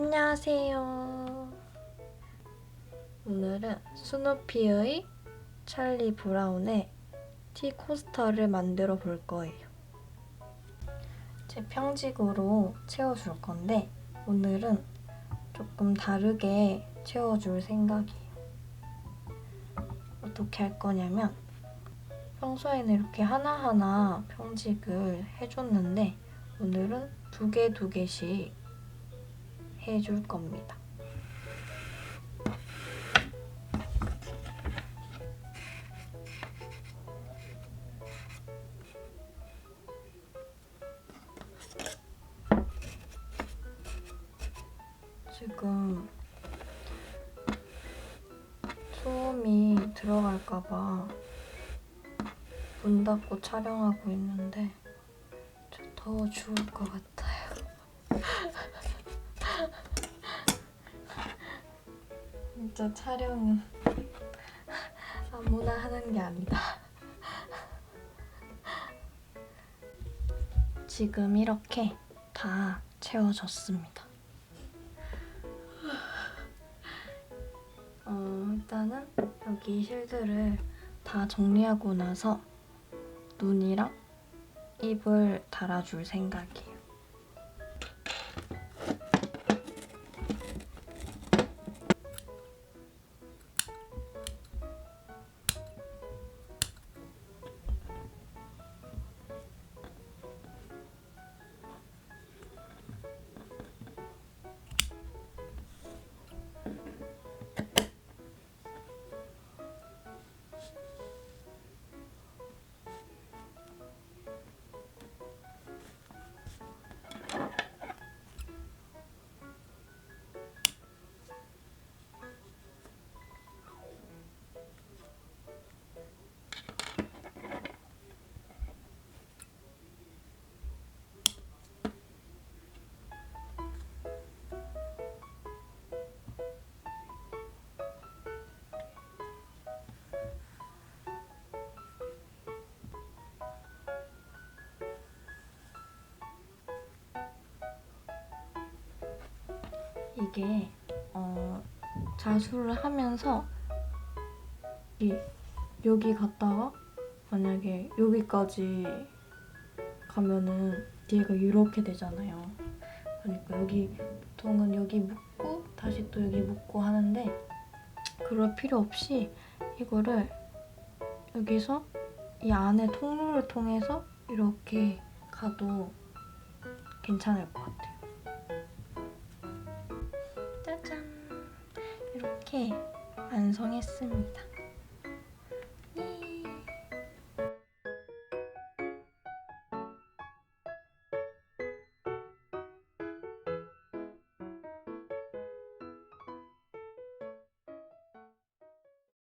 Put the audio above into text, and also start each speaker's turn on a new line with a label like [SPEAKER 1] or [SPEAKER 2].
[SPEAKER 1] 안녕하세요. 오늘은 스누피의 찰리 브라운의 티 코스터를 만들어 볼 거예요. 제 평직으로 채워줄 건데 오늘은 조금 다르게 채워줄 생각이에요. 어떻게 할 거냐면 평소에는 이렇게 하나하나 평직을 해줬는데 오늘은 두 개 두 개씩 해줄 겁니다. 지금 소음이 들어갈까봐 문 닫고 촬영하고 있는데 저 더워 죽을 것 같아요. 진짜 촬영은 아무나 하는 게 아니다. 지금 이렇게 다 채워졌습니다. 어, 일단은 여기 실들을 다 정리하고 나서 눈이랑 입을 달아줄 생각이에요. 이게 어, 자수를 하면서 이 여기 갔다가 만약에 여기까지 가면은 뒤에가 이렇게 되잖아요. 그러니까 여기 보통은 여기 묶고 다시 또 여기 묶고 하는데 그럴 필요 없이 이거를 여기서 이 안에 통로를 통해서 이렇게 가도 괜찮을 것 같아요. 이렇게 완성했습니다.